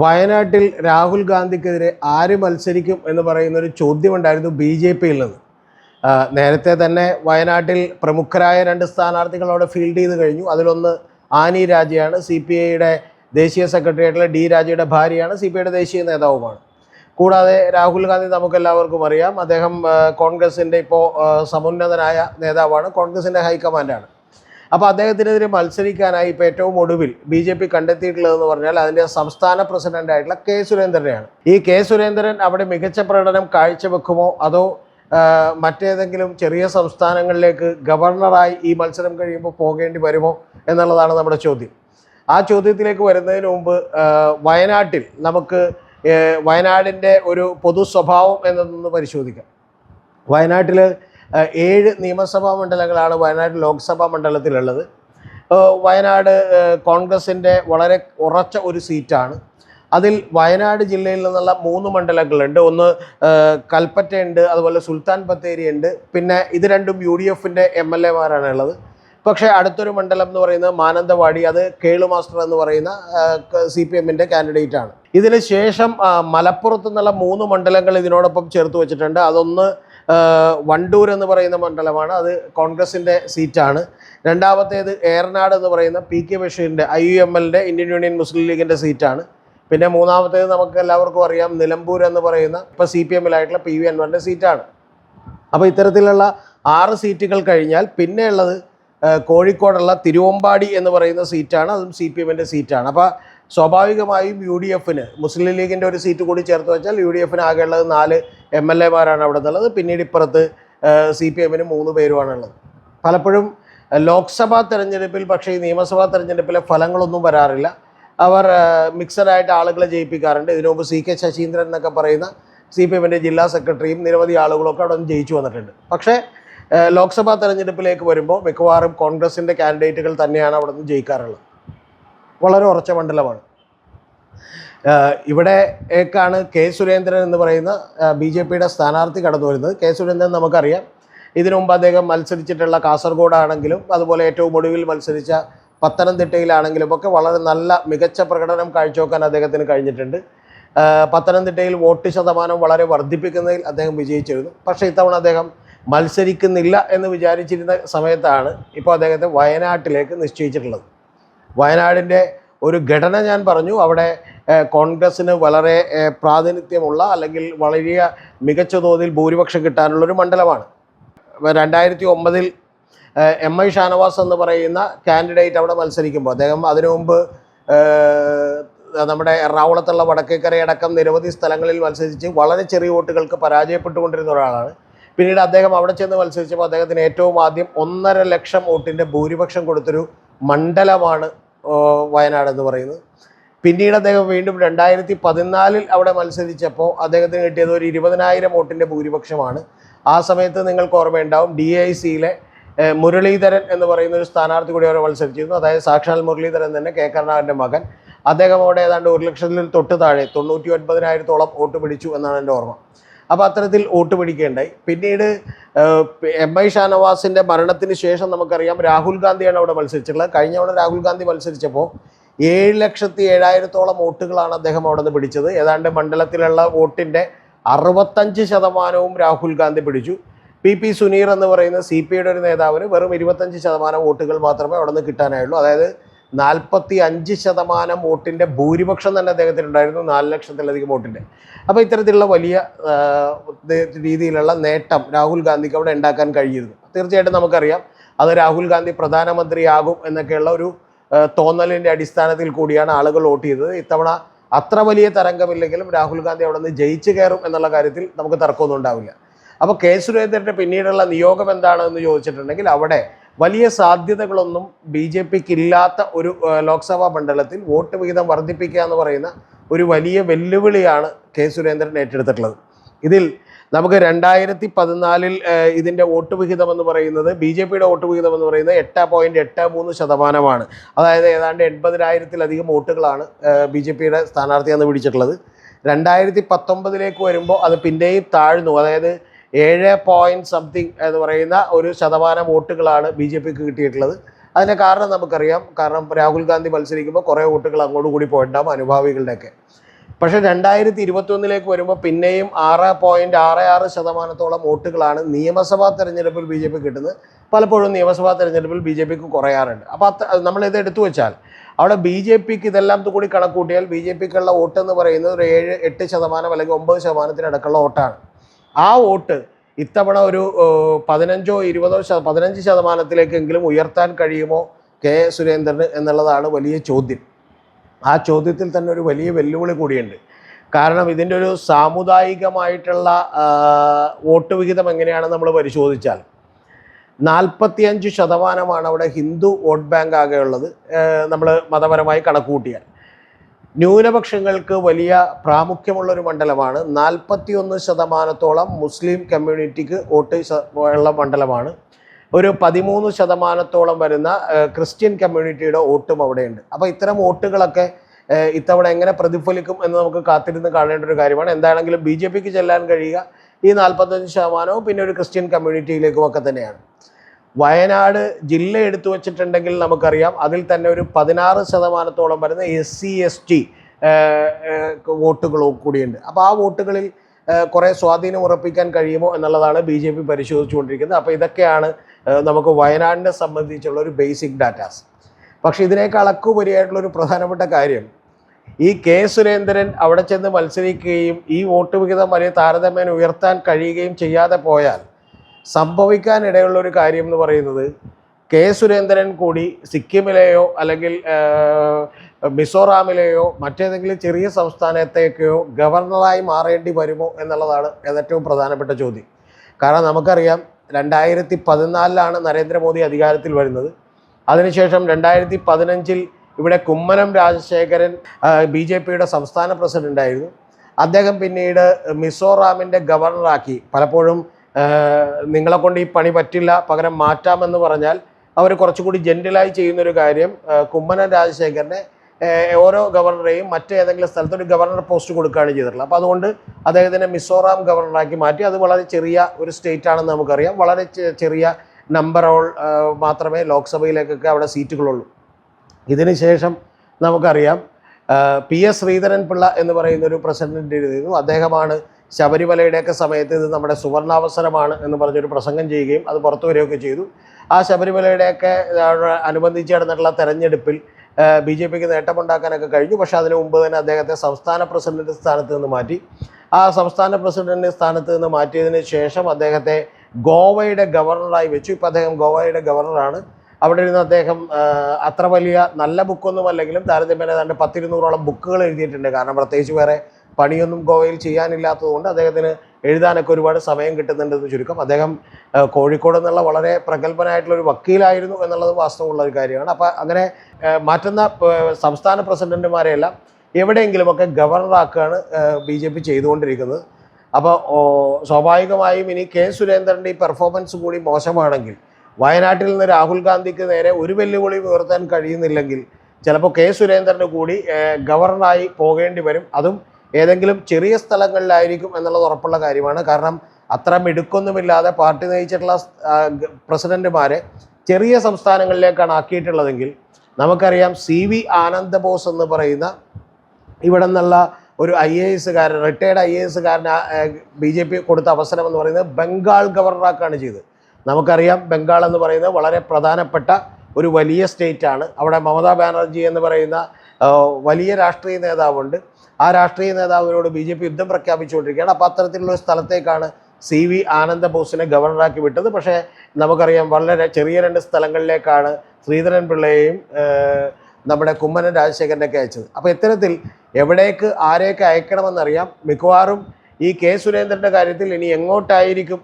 വയനാട്ടിൽ രാഹുൽ ഗാന്ധിക്കെതിരെ ആര് മത്സരിക്കും എന്ന് പറയുന്ന ഒരു ചോദ്യമുണ്ടായിരുന്നു ബി ജെ പിയിൽ നിന്ന്. നേരത്തെ തന്നെ വയനാട്ടിൽ പ്രമുഖരായ രണ്ട് സ്ഥാനാർത്ഥികൾ അവിടെ ഫീൽഡ് ചെയ്ത് കഴിഞ്ഞു. അതിലൊന്ന് ആനി രാജയാണ് സി പി ഐയുടെ ദേശീയ സെക്രട്ടറി ആയിട്ടുള്ള ഡി രാജയുടെ ഭാര്യയാണ് സി പി ഐയുടെ ദേശീയ നേതാവുമാണ്. കൂടാതെ രാഹുൽ ഗാന്ധി നമുക്കെല്ലാവർക്കും അറിയാം. അദ്ദേഹം കോൺഗ്രസിന്റെ ഇപ്പോൾ സമുന്നതനായ നേതാവാണ്. കോൺഗ്രസിന്റെ ഹൈക്കമാൻഡാണ്. അപ്പോൾ അദ്ദേഹത്തിനെതിരെ മത്സരിക്കാനായി ഇപ്പോൾ ഏറ്റവും ഒടുവിൽ ബി ജെ പി കണ്ടെത്തിയിട്ടുള്ളതെന്ന് പറഞ്ഞാൽ അതിന്റെ സംസ്ഥാന പ്രസിഡന്റായിട്ടുള്ള കെ സുരേന്ദ്രനെയാണ്. ഈ കെ സുരേന്ദ്രൻ അവിടെ മികച്ച പ്രകടനം കാഴ്ചവെക്കുമോ? അതോ മറ്റേതെങ്കിലും ചെറിയ സംസ്ഥാനങ്ങളിലേക്ക് ഗവർണറായി ഈ മത്സരം കഴിയുമ്പോൾ പോകേണ്ടി വരുമോ എന്നുള്ളതാണ് നമ്മുടെ ചോദ്യം. ആ ചോദ്യത്തിലേക്ക് വരുന്നതിന് മുമ്പ് വയനാട്ടിൽ നമുക്ക് വയനാടിന്റെ ഒരു പൊതു സ്വഭാവം എന്നതൊന്ന് പരിശോധിക്കാം. വയനാട്ടിൽ ഏഴ് നിയമസഭാ മണ്ഡലങ്ങളാണ് വയനാട് ലോക്സഭാ മണ്ഡലത്തിലുള്ളത്. വയനാട് കോൺഗ്രസിന്റെ വളരെ ഉറച്ച ഒരു സീറ്റാണ്. അതിൽ വയനാട് ജില്ലയിൽ നിന്നുള്ള മൂന്ന് മണ്ഡലങ്ങളുണ്ട്. ഒന്ന് കൽപ്പറ്റയുണ്ട് അതുപോലെ സുൽത്താൻ ബത്തേരി ഉണ്ട് പിന്നെ ഇത് രണ്ടും യു ഡി എഫിന്റെ എം എൽ എമാരാണ് ഉള്ളത് പക്ഷേ അടുത്തൊരു മണ്ഡലം എന്ന് പറയുന്നത് മാനന്തവാടി അത് കേളു മാസ്റ്റർ എന്ന് പറയുന്ന സി പി എമ്മിന്റെ കാൻഡിഡേറ്റ് ആണ്. ഇതിന് ശേഷം മലപ്പുറത്തു നിന്നുള്ള മൂന്ന് മണ്ഡലങ്ങൾ ഇതിനോടൊപ്പം ചേർത്ത് വെച്ചിട്ടുണ്ട്. അതൊന്ന് വണ്ടൂർ എന്ന് പറയുന്ന മണ്ഡലമാണ്. അത് കോൺഗ്രസിന്റെ സീറ്റാണ്. രണ്ടാമത്തേത് ഏറനാട് എന്ന് പറയുന്ന പി കെ ബഷീറിന്റെ ഐ യു എം എല്ലിന്റെ ഇന്ത്യൻ യൂണിയൻ മുസ്ലിം ലീഗിന്റെ സീറ്റാണ്. പിന്നെ മൂന്നാമത്തേത് നമുക്ക് എല്ലാവർക്കും അറിയാം നിലമ്പൂർ എന്ന് പറയുന്ന ഇപ്പോൾ സി പി എമ്മിലായിട്ടുള്ള പി വി അൻവറിന്റെ സീറ്റാണ്. അപ്പോൾ ഇത്തരത്തിലുള്ള ആറ് സീറ്റുകൾ കഴിഞ്ഞാൽ പിന്നെയുള്ളത് കോഴിക്കോടുള്ള തിരുവമ്പാടി എന്ന് പറയുന്ന സീറ്റാണ്. അതും സി പി എമ്മിന്റെ സീറ്റാണ്. അപ്പോൾ സ്വാഭാവികമായും യു ഡി എഫിന് മുസ്ലിം ലീഗിന്റെ ഒരു സീറ്റ് കൂടി ചേർത്ത് വെച്ചാൽ യു ഡി എഫിന് ആകെയുള്ളത് നാല് എം എൽ എമാരാണ് അവിടെ നിന്നുള്ളത്. പിന്നീട് ഇപ്പുറത്ത് സി പി എമ്മിന് മൂന്ന് പേരുമാണുള്ളത്. പലപ്പോഴും ലോക്സഭാ തെരഞ്ഞെടുപ്പിൽ പക്ഷേ ഈ നിയമസഭാ തെരഞ്ഞെടുപ്പിലെ ഫലങ്ങളൊന്നും വരാറില്ല. അവർ മിക്സഡായിട്ട് ആളുകളെ ജയിപ്പിക്കാറുണ്ട്. ഇതിനു മുമ്പ് സി കെ ശശീന്ദ്രൻ എന്നൊക്കെ പറയുന്ന സി പി എമ്മിന്റെ ജില്ലാ സെക്രട്ടറിയും നിരവധി ആളുകളൊക്കെ അവിടെ നിന്ന് ജയിച്ചു വന്നിട്ടുണ്ട്. പക്ഷേ ലോക്സഭാ തെരഞ്ഞെടുപ്പിലേക്ക് വരുമ്പോൾ മിക്കവാറും കോൺഗ്രസിന്റെ കാൻഡിഡേറ്റുകൾ തന്നെയാണ് അവിടെ നിന്ന് ജയിക്കാറുള്ളത്. വളരെ ഉറച്ച മണ്ഡലമാണ്. ഏഹ് ഇവിടേക്കാണ് കെ സുരേന്ദ്രൻ എന്ന് പറയുന്ന ബി ജെ പിയുടെ സ്ഥാനാർത്ഥി കടന്നു വരുന്നത്. കെ സുരേന്ദ്രൻ നമുക്കറിയാം. ഇതിനു മുമ്പ് അദ്ദേഹം മത്സരിച്ചിട്ടുള്ള കാസർഗോഡാണെങ്കിലും അതുപോലെ ഏറ്റവും ഒടുവിൽ മത്സരിച്ച പത്തനംതിട്ടയിലാണെങ്കിലും ഒക്കെ വളരെ നല്ല മികച്ച പ്രകടനം കാഴ്ചവെക്കാൻ അദ്ദേഹത്തിന് കഴിഞ്ഞിട്ടുണ്ട്. പത്തനംതിട്ടയിൽ വോട്ട് ശതമാനം വളരെ വർദ്ധിപ്പിക്കുന്നതിൽ അദ്ദേഹം വിജയിച്ചിരുന്നു. പക്ഷേ ഇത്തവണ അദ്ദേഹം മത്സരിക്കുന്നില്ല എന്ന് വിചാരിച്ചിരുന്ന സമയത്താണ് ഇപ്പോൾ അദ്ദേഹത്തെ വയനാട്ടിലേക്ക് നിശ്ചയിച്ചിട്ടുള്ളത്. വയനാടിന്റെ ഒരു ഘടന ഞാൻ പറഞ്ഞു. അവിടെ കോൺഗ്രസ്സിന് വളരെ പ്രാതിനിധ്യമുള്ള അല്ലെങ്കിൽ വളരെ മികച്ച തോതിൽ ഭൂരിപക്ഷം കിട്ടാനുള്ളൊരു മണ്ഡലമാണ്. രണ്ടായിരത്തി ഒമ്പതിൽ എം ഐ ഷാനവാസ് എന്ന് പറയുന്ന കാൻഡിഡേറ്റ് അവിടെ മത്സരിക്കുമ്പോൾ അദ്ദേഹം അതിനു മുമ്പ് നമ്മുടെ എറണാകുളത്തുള്ള വടക്കേക്കരയടക്കം നിരവധി സ്ഥലങ്ങളിൽ മത്സരിച്ച് വളരെ ചെറിയ വോട്ടുകൾക്ക് പരാജയപ്പെട്ടുകൊണ്ടിരുന്ന ഒരാളാണ്. പിന്നീട് അദ്ദേഹം അവിടെ ചെന്ന് മത്സരിച്ചപ്പോൾ അദ്ദേഹത്തിന് ഏറ്റവും ആദ്യം ഒന്നര ലക്ഷം വോട്ടിന്റെ ഭൂരിപക്ഷം കൊടുത്തൊരു മണ്ഡലമാണ് വയനാട് എന്ന് പറയുന്നത് പിന്നീട് അദ്ദേഹം വീണ്ടും രണ്ടായിരത്തി പതിനാലിൽ അവിടെ മത്സരിച്ചപ്പോൾ അദ്ദേഹത്തിന് കിട്ടിയത് ഒരു ഇരുപതിനായിരം വോട്ടിന്റെ ഭൂരിപക്ഷമാണ്. ആ സമയത്ത് നിങ്ങൾക്ക് ഓർമ്മയുണ്ടാവും ഡി ഐ സിയിലെ മുരളീധരൻ എന്ന് പറയുന്ന ഒരു സ്ഥാനാർത്ഥി കൂടി അവിടെ മത്സരിച്ചിരുന്നു. അതായത് സാക്ഷാൽ മുരളീധരൻ തന്നെ കെ. കരുണാകരന്റെ മകൻ. അദ്ദേഹം അവിടെ ഏതാണ്ട് ഒരു ലക്ഷത്തിൽ തൊട്ട് താഴെ തൊണ്ണൂറ്റി ഒൻപതിനായിരത്തോളം വോട്ട് പിടിച്ചു എന്നാണ് എന്റെ ഓർമ്മ. അപ്പോൾ അത്തരത്തിൽ വോട്ട് പിടിക്കുകയുണ്ടായി പിന്നീട് എം ഐ ഷാനവാസിന്റെ മരണത്തിന് ശേഷം നമുക്കറിയാം രാഹുൽ ഗാന്ധിയാണ് അവിടെ മത്സരിച്ചിട്ടുള്ളത്. കഴിഞ്ഞ തവണ രാഹുൽ ഗാന്ധി മത്സരിച്ചപ്പോൾ ഏഴ് ലക്ഷത്തി ഏഴായിരത്തോളം വോട്ടുകളാണ് അദ്ദേഹം അവിടെ നിന്ന് പിടിച്ചത്. ഏതാണ്ട് മണ്ഡലത്തിലുള്ള വോട്ടിന്റെ അറുപത്തഞ്ച് ശതമാനവും രാഹുൽ ഗാന്ധി പിടിച്ചു. പി പി സുനീർ എന്ന് പറയുന്ന സി പി ഐയുടെ ഒരു നേതാവിന് വെറും ഇരുപത്തഞ്ച് ശതമാനം വോട്ടുകൾ മാത്രമേ അവിടെ നിന്ന് കിട്ടാനായുള്ളൂ. അതായത് നാൽപ്പത്തി അഞ്ച് ശതമാനം വോട്ടിന്റെ ഭൂരിപക്ഷം തന്നെ അദ്ദേഹത്തിന് ഉണ്ടായിരുന്നു നാല് ലക്ഷത്തിലധികം വോട്ടിന്റെ അപ്പോൾ ഇത്തരത്തിലുള്ള വലിയ രീതിയിലുള്ള നേട്ടം രാഹുൽ ഗാന്ധിക്ക് അവിടെ ഉണ്ടാക്കാൻ കഴിയുന്നു തീർച്ചയായിട്ടും നമുക്കറിയാം അത് രാഹുൽ ഗാന്ധി പ്രധാനമന്ത്രിയാകും എന്നൊക്കെയുള്ള ഒരു തോന്നലിന്റെ അടിസ്ഥാനത്തിൽ കൂടിയാണ് ആളുകൾ വോട്ട് ചെയ്തത്. ഇത്തവണ അത്ര വലിയ തരംഗമില്ലെങ്കിലും രാഹുൽ ഗാന്ധി അവിടെ നിന്ന് ജയിച്ചു കയറും എന്നുള്ള കാര്യത്തിൽ നമുക്ക് തർക്കമൊന്നും ഉണ്ടാവില്ല. അപ്പോൾ കെ സുരേന്ദ്രന്റെ പിന്നീടുള്ള നിയോഗം എന്താണെന്ന് ചോദിച്ചിട്ടുണ്ടെങ്കിൽ അവിടെ വലിയ സാധ്യതകളൊന്നും ബി ജെ പിക്ക് ഇല്ലാത്ത ഒരു ലോക്സഭാ മണ്ഡലത്തിൽ വോട്ട് വിഹിതം വർദ്ധിപ്പിക്കുക എന്ന് പറയുന്ന ഒരു വലിയ വെല്ലുവിളിയാണ് കെ സുരേന്ദ്രൻ ഏറ്റെടുത്തിട്ടുള്ളത്. ഇതിൽ നമുക്ക് രണ്ടായിരത്തി പതിനാലിൽ ഇതിന്റെ വോട്ട് വിഹിതം എന്ന് പറയുന്നത് ബി ജെ പിയുടെ വോട്ട് വിഹിതം എന്ന് പറയുന്നത് എട്ട് പോയിന്റ് എട്ട് മൂന്ന് ശതമാനമാണ്. അതായത് ഏതാണ്ട് എൺപതിനായിരത്തിലധികം വോട്ടുകളാണ് ബി ജെ പിയുടെ സ്ഥാനാർത്ഥി എന്ന് പിടിച്ചിട്ടുള്ളത്. രണ്ടായിരത്തി പത്തൊമ്പതിലേക്ക് വരുമ്പോൾ അത് പിന്നെയും താഴ്ന്നു. അതായത് ഏഴ് പോയിന്റ് സംതിങ് എന്ന് പറയുന്ന ഒരു ശതമാനം വോട്ടുകളാണ് ബി ജെ പിക്ക് കിട്ടിയിട്ടുള്ളത്. അതിന്റെ കാരണം നമുക്കറിയാം. കാരണം രാഹുൽ ഗാന്ധി മത്സരിക്കുമ്പോൾ കുറേ വോട്ടുകൾ അങ്ങോട്ട് കൂടി പോയിട്ടുണ്ടാകും അനുഭാവികളുടെയൊക്കെ. പക്ഷേ രണ്ടായിരത്തി ഇരുപത്തൊന്നിലേക്ക് വരുമ്പോൾ പിന്നെയും ആറ് പോയിന്റ് ആറ് ആറ് ശതമാനത്തോളം വോട്ടുകളാണ് നിയമസഭാ തെരഞ്ഞെടുപ്പിൽ ബി ജെ പി കിട്ടുന്നത്. പലപ്പോഴും നിയമസഭാ തെരഞ്ഞെടുപ്പിൽ ബി ജെ പിക്ക് കുറയാറുണ്ട്. അപ്പോൾ നമ്മൾ നമ്മളിത് എടുത്തു വെച്ചാൽ അവിടെ ബി ജെ പിക്ക് ഇതെല്ലാം കൂടി കണക്കൂട്ടിയാൽ ബി ജെ പിക്കുള്ള വോട്ട് എന്ന് പറയുന്നത് ഒരു ഏഴ് എട്ട് ശതമാനം അല്ലെങ്കിൽ ഒമ്പത് ശതമാനത്തിനടക്കുള്ള വോട്ടാണ്. ആ വോട്ട് ഇത്തവണ ഒരു പതിനഞ്ചോ ഇരുപതോ പതിനഞ്ച് ശതമാനത്തിലേക്കെങ്കിലും ഉയർത്താൻ കഴിയുമോ കെ സുരേന്ദ്രന് എന്നുള്ളതാണ് വലിയ ചോദ്യം. ആ ചോദ്യത്തിൽ തന്നെ ഒരു വലിയ വെല്ലുവിളി കൂടിയുണ്ട്. കാരണം ഇതിന്റെ ഒരു സാമുദായികമായിട്ടുള്ള വോട്ട് വിഹിതം എങ്ങനെയാണെന്ന് നമ്മൾ പരിശോധിച്ചാൽ നാൽപ്പത്തിയഞ്ച് ശതമാനമാണ് അവിടെ ഹിന്ദു വോട്ട് ബാങ്ക് ആകെയുള്ളത് നമ്മൾ മതപരമായി കണക്കുകൂട്ടിയാൽ. ന്യൂനപക്ഷങ്ങൾക്ക് വലിയ പ്രാമുഖ്യമുള്ള ഒരു മണ്ഡലമാണ്. നാൽപ്പത്തിയൊന്ന് ശതമാനത്തോളം മുസ്ലിം കമ്മ്യൂണിറ്റിക്ക് വോട്ട് ഉള്ള മണ്ഡലമാണ്. ഒരു പതിമൂന്ന് ശതമാനത്തോളം വരുന്ന ക്രിസ്ത്യൻ കമ്മ്യൂണിറ്റിയുടെ വോട്ടും അവിടെയുണ്ട്. അപ്പോൾ ഇത്തരം വോട്ടുകളൊക്കെ ഇത്തവണ എങ്ങനെ പ്രതിഫലിക്കും എന്ന് നമുക്ക് കാത്തിരുന്ന് കാണേണ്ട ഒരു കാര്യമാണ്. എന്താണെങ്കിലും ബി ജെ പിക്ക് ചെല്ലാൻ കഴിയുക. ഈ നാൽപ്പത്തഞ്ച് ശതമാനവും പിന്നെ ഒരു ക്രിസ്ത്യൻ കമ്മ്യൂണിറ്റിയിലേക്കും ഒക്കെ തന്നെയാണ്. വയനാട് ജില്ല എടുത്തു വച്ചിട്ടുണ്ടെങ്കിൽ നമുക്കറിയാം. അതിൽ തന്നെ ഒരു പതിനാറ് ശതമാനത്തോളം വരുന്ന എസ് സി എസ് ടി വോട്ടുകളും കൂടിയുണ്ട്. അപ്പോൾ ആ വോട്ടുകളിൽ കുറേ സ്വാധീനം ഉറപ്പിക്കാൻ കഴിയുമോ എന്നുള്ളതാണ് ബി ജെ പി പരിശോധിച്ചുകൊണ്ടിരിക്കുന്നത്. അപ്പോൾ ഇതൊക്കെയാണ് നമുക്ക് വയനാടിനെ സംബന്ധിച്ചുള്ള ഒരു ബേസിക് ഡാറ്റാസ് പക്ഷേ ഇതിനേക്കാൾ അക്കുപരിയായിട്ടുള്ള ഒരു പ്രധാനപ്പെട്ട കാര്യം ഈ കെ സുരേന്ദ്രൻ അവിടെ ചെന്ന് മത്സരിക്കുകയും ഈ വോട്ട് വിഹിതം വലിയ താരതമ്യേന ഉയർത്താൻ കഴിയുകയും ചെയ്യാതെ പോയാൽ സംഭവിക്കാനിടയുള്ള ഒരു കാര്യം എന്ന് പറയുന്നത് കെ സുരേന്ദ്രൻ കൂടി സിക്കിമിലെയോ അല്ലെങ്കിൽ മിസോറാമിലെയോ മറ്റേതെങ്കിലും ചെറിയ സംസ്ഥാനത്തേക്കോ ഗവർണറായി മാറേണ്ടി വരുമോ എന്നുള്ളതാണ് ഏറ്റവും പ്രധാനപ്പെട്ട ചോദ്യം. കാരണം നമുക്കറിയാം രണ്ടായിരത്തി പതിനാലിലാണ് നരേന്ദ്രമോദി അധികാരത്തിൽ വരുന്നത്. അതിനുശേഷം രണ്ടായിരത്തി പതിനഞ്ചിൽ ഇവിടെ കുമ്മനം രാജശേഖരൻ ബി ജെ പിയുടെ സംസ്ഥാന പ്രസിഡന്റായിരുന്നു അദ്ദേഹം പിന്നീട് മിസോറാമിന്റെ ഗവർണറാക്കി. പലപ്പോഴും നിങ്ങളെ കൊണ്ട് ഈ പണി പറ്റില്ല പകരം മാറ്റാമെന്ന് പറഞ്ഞാൽ അവർ കുറച്ചുകൂടി ജെന്റിലായി ചെയ്യുന്നൊരു കാര്യം കുമ്മനം രാജശേഖരനെ ഓരോ ഗവർണറെയും മറ്റേതെങ്കിലും സ്ഥലത്ത് ഒരു ഗവർണർ പോസ്റ്റ് കൊടുക്കുകയാണ് ചെയ്തിട്ടുള്ളത്. അപ്പോൾ അതുകൊണ്ട് അദ്ദേഹത്തിനെ മിസോറാം ഗവർണറാക്കി മാറ്റി. അത് വളരെ ചെറിയ ഒരു സ്റ്റേറ്റ് ആണെന്ന് നമുക്കറിയാം. വളരെ ചെറിയ നമ്പർ മാത്രമേ ലോക്സഭയിലേക്കൊക്കെ അവിടെ സീറ്റുകളുള്ളൂ. ഇതിന് ശേഷം നമുക്കറിയാം പി എസ് ശ്രീധരൻ പിള്ള എന്ന് പറയുന്ന ഒരു പ്രസിഡന്റ് ഇരുന്നു അദ്ദേഹമാണ് ശബരിമലയുടെയൊക്കെ സമയത്ത് ഇത് നമ്മുടെ സുവർണാവസരമാണ് എന്ന് പറഞ്ഞൊരു പ്രസംഗം ചെയ്യുകയും അത് പുറത്തു വരികയൊക്കെ ചെയ്തു. ആ ശബരിമലയുടെയൊക്കെ അനുബന്ധിച്ച് നടന്നിട്ടുള്ള തെരഞ്ഞെടുപ്പിൽ ബി ജെ പിക്ക് നേട്ടമുണ്ടാക്കാനൊക്കെ കഴിഞ്ഞു. പക്ഷേ അതിനു മുമ്പ് തന്നെ അദ്ദേഹത്തെ സംസ്ഥാന പ്രസിഡന്റ് സ്ഥാനത്ത് നിന്ന് മാറ്റി. ആ സംസ്ഥാന പ്രസിഡന്റ് സ്ഥാനത്ത് നിന്ന് മാറ്റിയതിന് ശേഷം അദ്ദേഹത്തെ ഗോവയുടെ ഗവർണറായി വെച്ചു. ഇപ്പം അദ്ദേഹം ഗോവയുടെ ഗവർണറാണ്. അവിടെ ഇരുന്ന് അദ്ദേഹം അത്ര വലിയ നല്ല ബുക്കൊന്നും അല്ലെങ്കിലും താരതമ്യേന ഏതാണ്ട് പത്തിരുന്നൂറോളം ബുക്കുകൾ എഴുതിയിട്ടുണ്ട്. കാരണം പ്രത്യേകിച്ച് വേറെ പണിയൊന്നും ഗോവയിൽ ചെയ്യാനില്ലാത്തതുകൊണ്ട് അദ്ദേഹത്തിന് എഴുതാനൊക്കെ ഒരുപാട് സമയം കിട്ടുന്നുണ്ടെന്ന് ചുരുക്കം. അദ്ദേഹം കോഴിക്കോട് എന്നുള്ള വളരെ പ്രഗത്ഭനായിട്ടുള്ള ഒരു വക്കീലായിരുന്നു എന്നുള്ളത് വാസ്തവമുള്ള ഒരു കാര്യമാണ്. അപ്പോൾ അങ്ങനെ മാറ്റുന്ന സംസ്ഥാന പ്രസിഡന്റുമാരെയെല്ലാം എവിടെയെങ്കിലുമൊക്കെ ഗവർണറാക്കുകയാണ് ബി ജെ പി ചെയ്തുകൊണ്ടിരിക്കുന്നത്. അപ്പോൾ സ്വാഭാവികമായും ഇനി കെ സുരേന്ദ്രന്റെ ഈ പെർഫോമൻസ് കൂടി മോശമാണെങ്കിൽ വയനാട്ടിൽ നിന്ന് രാഹുൽ ഗാന്ധിക്ക് നേരെ ഒരു വെല്ലുവിളി ഉയർത്താൻ കഴിയുന്നില്ലെങ്കിൽ ചിലപ്പോൾ കെ സുരേന്ദ്രന് കൂടി ഗവർണറായി പോകേണ്ടി വരും. അതും ഏതെങ്കിലും ചെറിയ സ്ഥലങ്ങളിലായിരിക്കും എന്നുള്ളത് ഉറപ്പുള്ള കാര്യമാണ്. കാരണം അത്ര മിടുക്കൊന്നുമില്ലാതെ പാർട്ടി നയിച്ചിട്ടുള്ള പ്രസിഡന്റുമാരെ ചെറിയ സംസ്ഥാനങ്ങളിലേക്കാണ് ആക്കിയിട്ടുള്ളതെങ്കിൽ നമുക്കറിയാം സി വി ആനന്ദ ബോസ് എന്ന് പറയുന്ന ഇവിടെ നിന്നുള്ള ഒരു ഐ എ എസുകാരൻ റിട്ടയർഡ് ഐ എ എസുകാരന് ബി ജെ പി കൊടുത്ത അവസരം എന്ന് പറയുന്നത് ബംഗാൾ ഗവർണറാക്കാണ് ചെയ്തത്. നമുക്കറിയാം ബംഗാൾ എന്ന് പറയുന്നത് വളരെ പ്രധാനപ്പെട്ട ഒരു വലിയ സ്റ്റേറ്റാണ്. അവിടെ മമതാ ബാനർജി എന്ന് പറയുന്ന വലിയ രാഷ്ട്രീയ നേതാവുണ്ട്. ആ രാഷ്ട്രീയ നേതാവിനോട് ബി ജെ പി യുദ്ധം പ്രഖ്യാപിച്ചുകൊണ്ടിരിക്കുകയാണ്. അപ്പോൾ അത്തരത്തിലുള്ള ഒരു സ്ഥലത്തേക്കാണ് സി വി ആനന്ദബോസിനെ ഗവർണറാക്കി വിട്ടത്. പക്ഷേ നമുക്കറിയാം വളരെ ചെറിയ രണ്ട് സ്ഥലങ്ങളിലേക്കാണ് ശ്രീധരൻ പിള്ളയെയും നമ്മുടെ കുമ്മനൻ രാജശേഖരനൊക്കെ അയച്ചത്. അപ്പോൾ ഇത്തരത്തിൽ എവിടേക്ക് ആരെയൊക്കെ അയക്കണമെന്നറിയാം. മിക്കവാറും ഈ കെ സുരേന്ദ്രന്റെ കാര്യത്തിൽ ഇനി എങ്ങോട്ടായിരിക്കും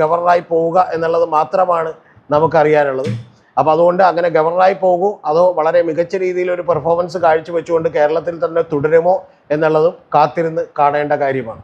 ഗവർണറായി പോവുക എന്നുള്ളത് മാത്രമാണ് നമുക്കറിയാനുള്ളത്. അപ്പോൾ അതുകൊണ്ട് അങ്ങനെ ഗവർണറായി പോകൂ. അതോ വളരെ മികച്ച രീതിയിൽ ഒരു പെർഫോമൻസ് കാഴ്ചവെച്ചുകൊണ്ട് കേരളത്തിൽ തന്നെ തുടരുമോ എന്നുള്ളതും കാത്തിരുന്ന് കാണേണ്ട കാര്യമാണ്.